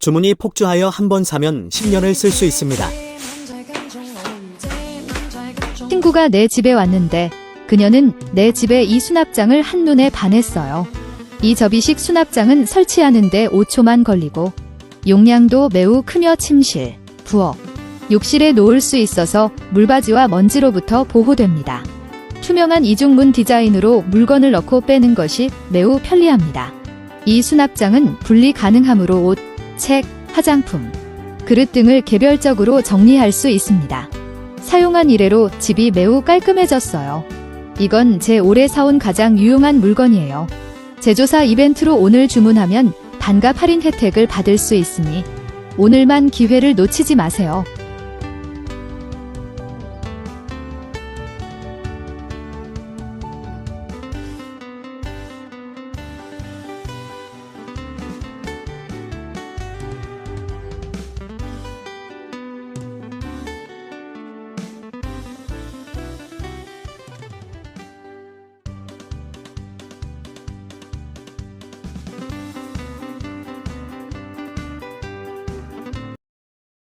주문이 폭주하여 한 번 사면 10년을 쓸 수 있습니다. 친구가 내 집에 왔는데 그녀는 내 집에 이 수납장을 한눈에 반했어요. 이 접이식 수납장은 설치하는데 5초만 걸리고 용량도 매우 크며 침실, 부엌, 욕실에 놓을 수 있어서 물바지와 먼지로부터 보호됩니다. 투명한 이중문 디자인으로 물건을 넣고 빼는 것이 매우 편리합니다. 이 수납장은 분리 가능하므로 옷, 책, 화장품, 그릇 등을 개별적으로 정리할 수 있습니다. 사용한 이래로 집이 매우 깔끔해졌어요. 이건 제 올해 사온 가장 유용한 물건이에요. 제조사 이벤트로 오늘 주문하면 반값 할인 혜택을 받을 수 있으니 오늘만 기회를 놓치지 마세요.